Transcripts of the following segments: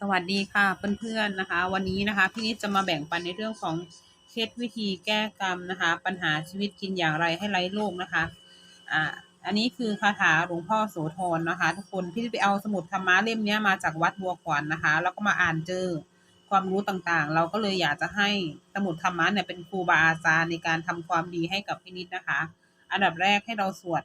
สวัสดีค่ะเพื่อนๆนะคะ วันนี้นะคะพี่นิดจะมาแบ่งปันในเรื่องของเคล็ดวิธีแก้กรรมนะคะ ปัญหาชีวิตกินอย่างไรให้ไร้โรคนะคะอ่าอันนี้คือคาถาหลวงพ่อโสธรนะคะ ทุกคนพี่ไปเอาสมุดธรรมะเล่มนี้มาจากวัดบัวขวัญนนะคะ แล้วก็มาอ่านเจอความรู้ต่างๆ เราก็เลยอยากจะให้สมุดธรรมะเนี่ยเป็นครูบาอาจารย์ในการทำความดีให้กับพี่นิดนะคะ อันดับแรกให้เราสวด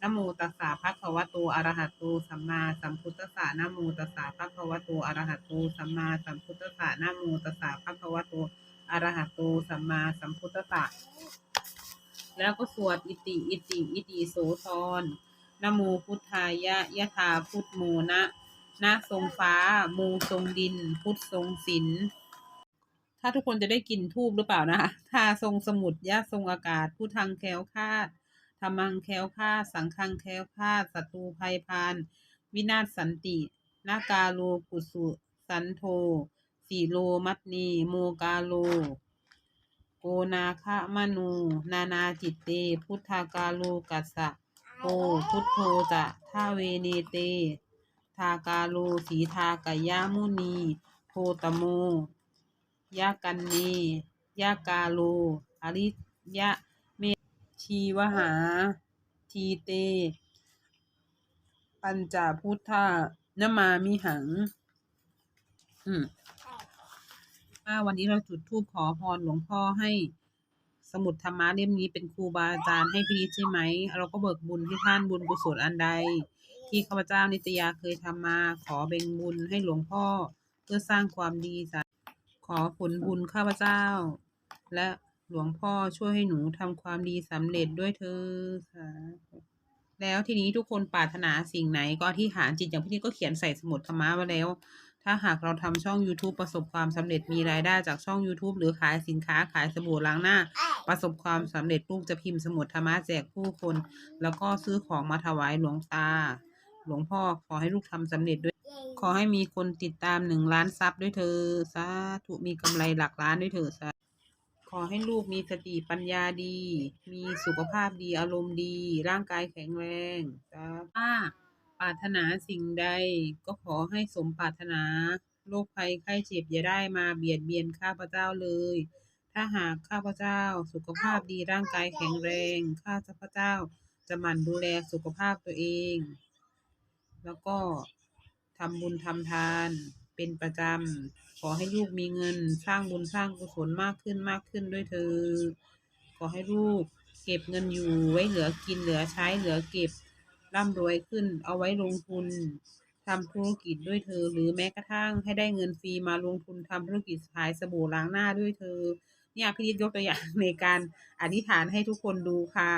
นะโมตัสสะภะคะวะโตอะระหะโตสัมมาสัมพุทธัสสะนะโมตัสสะภะคะวะโตอะระหะโตสัมมาสัมพุทธัสสะนะโมตัสสะภะคะวะโตอะระหะโตสัมมาสัมพุทธัสสะแล้วก็สวดอิติอิติอิติโสธรนะโมพุทธายะยะถาพุทโมนะนะทรงฟ้าโมทรงดิน พุทธทรงศิลถ้าทุกคนจะได้กินทูบหรือเปล่านะคะถ้าทรงสมุดยะทรงอากาศผู้ทางแคล้วคลาด รรมังแคล้วคลาดสังฆังแคล้วคลาดศัตรูภัยพานวินาศสันตินากาโลกุสุสันโทสีโลมัตนีโมกาโล โกนาคะมนูนานาจิตเต พุทธากาโลกัสสะโกพุทโธจะท่าเวเนเต ทากาโลสีทากายามุนีโทตโมยากันเนยากาโลอริยะ ชีวหา ทีเต ปัญจพุทธานมามิหัง อืมว่าวันนี้เราจุดธูปขอพรหลวงพ่อให้สมุดธรรมะเล่มนี้เป็นครูบาอาจารย์ให้พี่นิดใช่ไหม เราก็เบิกบุญให้ท่านบุญกุศลอันใด ที่ข้าพเจ้านิตยาเคยทำมา ขอเบ่งบุญให้หลวงพ่อเพื่อสร้างความดีสาขอผลบุญข้าพเจ้า และ หลวงพ่อช่วยให้หนูทำความดีสำเร็จด้วยเธอสาธุแล้วทีนี้ทุกคนปรารถนาสิ่งไหนก็อธิษฐานจิตอย่างพี่นี่ก็เขียนใส่สมุดธรรมะไว้แล้ว ถ้าหากเราทำช่อง YouTube ประสบความสำเร็จมีรายได้จากช่อง YouTube หรือขายสินค้าขายสบู่ล้างหน้า ประสบความสำเร็จลูกจะพิมพ์สมุดธรรมะแจกผู้คน แล้วก็ซื้อของมาถวายหลวงตา หลวงพ่อขอให้ลูกทำสำเร็จด้วย ขอให้มีคนติดตามหนึ่งล้านซับด้วยเธอสาธุมีกำไรหลักล้านด้วยเธอสา อให้ลูกมีสติปัญญาดี มีสุขภาพดีอารมณ์ดี ร่างกายแข็งแรงสาธุถ้าปรารถนาสิ่งใดก็ขอให้สมปรารถนาโรคภัยไข้เจ็บอย่าได้มาเบียดเบียนข้าพเจ้าเลย ถ้าหากข้าพเจ้าสุขภาพดีร่างกายแข็งแรง ข้าพเจ้าจะหมั่นดูแลสุขภาพตัวเอง แล้วก็ทำบุญทำทาน เป็นประจำ ขอให้ลูกมีเงินสร้างบุญสร้างกุศลมากขึ้นมากขึ้นด้วยเธอ ขอให้ลูกเก็บเงินอยู่ไว้เหลือกินเหลือใช้เหลือเก็บร่ำรวยขึ้น เอาไว้ลงทุนทำธุรกิจด้วยเธอ หรือแม้กระทั่งให้ได้เงินฟรีมาลงทุนทำธุรกิจขายสบู่ล้างหน้าด้วยเธอ เนี่ยพี่ยกตัวอย่างในการอธิษฐานให้ทุกคนดูค่ะ